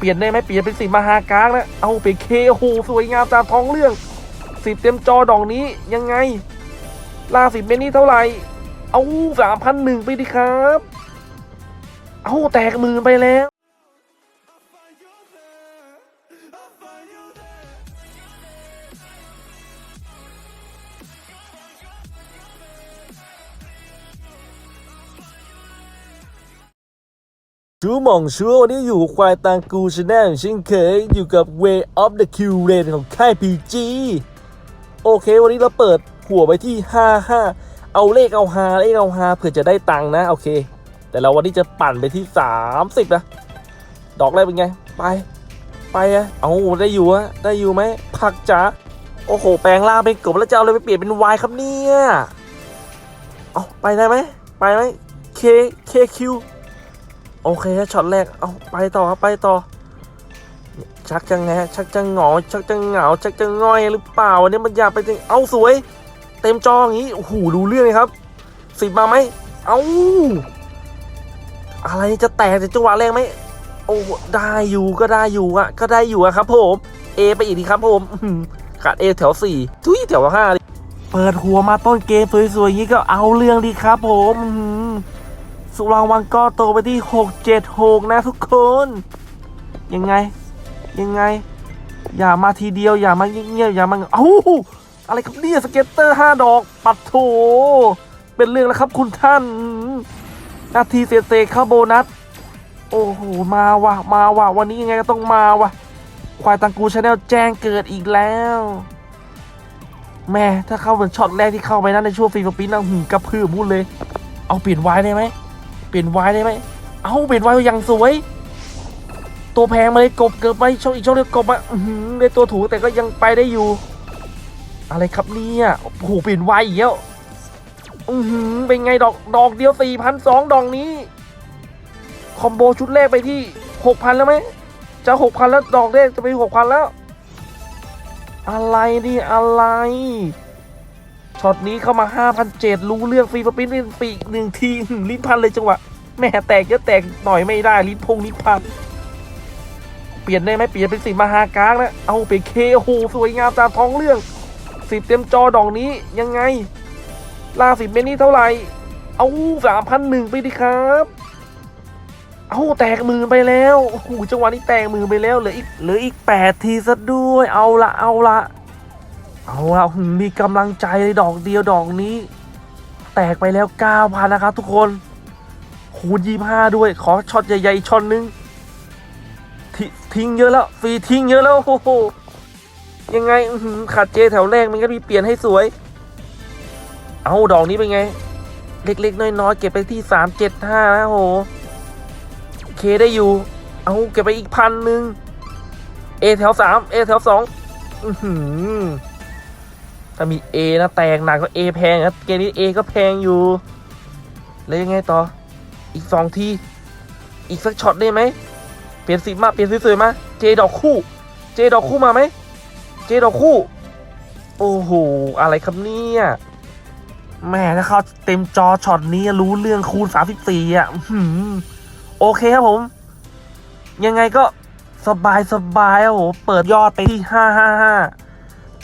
เปลี่ยนได้ไหมเปลี่ยนเป็นสีมหากากนะเอาไปเคโอ้โหสวยงามตามท้องเรื่องสิบเต็มจอดอกนี้ยังไง ล่าสิบเป็นนี่เท่าไหร่ เอาสามพันหนึ่งไปดิครับ เอาแตกมือไปแล้ว ชูหมองชัววันนี้อยู่ควายตังกูชาแนลเช่นเคยอยู่กับ Way of the Q r a n ของค่าย PG โอเค วันนี้เราเปิดหัวไปที่ 55 เอาเลขเอาฮาเลขเอาฮาเผื่อจะได้ตังค์นะ โอเค แต่เราวันนี้จะปั่นไปที่ 30 นะ ดอกแรกเป็นไง ไป ไปอะเอาได้อยู่อะได้อยู่ไหมผักจ๋าโอ้โห แปลงร่างเป็นกบแล้วจะเอาอะไรไปเปลี่ยนเป็นวายครับเนี่ยเอาไปได้ไหมไปไหม K KQ โอเคช็อตแรกเอาไปต่อครับไปต่อ ชักจะแงชักจะหงอชักจะเหงาชักจะง่อยหรือเปล่าวันนี้มันอยากไปจริงเอาสวย เต็มจออย่างนี้โอ้โหดูเรื่องเลยครับสิบมาไหมเอาอะไรจะแตกจากจังหวะแรกไหมโอ้ได้อยู่ก็ได้อยู่อะก็ได้อยู่อะครับผมเอไปอีกทีครับผมขาดเอแถวสี่ทุยแถวห้าเปิดหัวมาต้นเกมสวยๆอย่างนี้ก็เอาเรื่องดีครับผม สุรางวัลก็โตไปที่ 676 นะทุกคน ยังไง ยังไง อย่ามาทีเดียว อย่ามาเงียบๆอย่ามาเอ้าอะไรครับเนี่ยสเก็ตเตอร์ 5 ดอก ปัดโถ เป็นเรื่องแล้วครับคุณท่าน นาทีเศษๆเข้าโบนัส โอ้โห มาว่ะ มาว่ะ วันนี้ยังไงก็ต้องมาว่ะ ควายตังกูชาแนลแจ้งเกิดอีกแล้วแม่ถ้าเข้าเหมือนช็อตแรกที่เข้าไปนะในช่วงฟรีสปินนะหืมกระพือพูดเลย เอาเปลี่ยนไว้ได้ไหม เปลี่ยนวน์ได้ไหมเอาเปลี่ยนวน์อย่างสวย ตัวแพงมาเลยกบเกิดไปช่องอีกช่องเดียวกบมาได้ตัวถูกแต่ก็ยังไปได้อยู่ อะไรครับเนี่ยโอ้โหเปลี่ยนวน์อีกแล้วอือหือเป็นไงดอกดอกเดียวสี่พันสองดอกนี้ คอมโบชุดแรกไปที่หกพันแล้วไหมจะหกพันแล้วดอกแรกจะไปหกพันแล้ว อะไรนี่อะไร ช็อตนี้เข้ามา 5,007 รู้เรื่องฟรีสปินเป็นปีกหนึ่งทีหึลิ้นพันเลยจังหวะแม่แตกเยอะแตกหน่อยไม่ได้ลิ้นพงลิ้นพันเปลี่ยนได้ไหมเปลี่ยนเป็นสีมหาการนะเอาเป็นเคโอ้โหสวยงามตามท้องเรื่องสิบเต็มจอดอกนี้ยังไงลาสิบเมนี่เท่าไหร่ เอาสามพันหนึ่งไปดิครับ เอาแตกมือไปแล้วโอ้โหจังหวะนี้แตกมือไปแล้วเหลืออีกเหลืออีกแปดทีซะด้วยเอาละเอาละ เอาละมีกำลังใจดอกเดียวดอกนี้ แตกไปแล้ว9,000นะครับทุกคนคูณ25 ด้วย ขอช็อตใหญ่ๆช็อตนึงททิ้งเยอะแล้วฟรีทิ้งเยอะแล้วโอ้โหยังไงขาดเจแถวแรกมันก็มีเปลี่ยนให้สวย เอาดอกนี้เป็นไง เล็กๆ น้อยๆ เก็บไปที่ 375 นะโหเคได้อยู่ เอาเก็บไปอีกพันหนึ่งเอแถว 3 เอแถว2อือหือ ถ้ามี A นะแตกหนักก็ A แพงนะเกมนี้ A ก็แพงอยู่ แล้วยังไงต่อ อีกสองที อีกสักช็อตได้ไหม เปลี่ยนสีมา เปลี่ยนสวยๆมา เจดอกคู่ เจดอกคู่มาไหม เจดอกคู่ โอ้โห อะไรครับเนี่ยแหม่ถ้าเขาเต็มจอช็อตนี้รู้เรื่องคูณ 34 อะอื้อหือโอเคครับผม ยังไงก็สบายสบายโอ้โห เปิดยอดไปที่ 555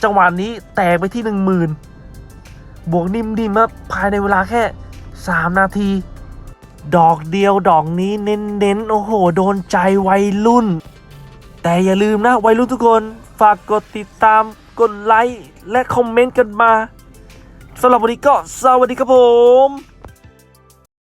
จังหวะนี้แตกไปที่หนึ่งหมื่นบวกนิ่มๆครับภายในเวลาแค่ 3 นาที ดอกเดียวดอกนี้เน้นๆ โอ้โห โดนใจวัยรุ่น แต่อย่าลืมนะ วัยรุ่นทุกคน ฝากกดติดตาม กดไลค์ และคอมเมนต์กันมาสำหรับวันนี้ก็สวัสดีครับผม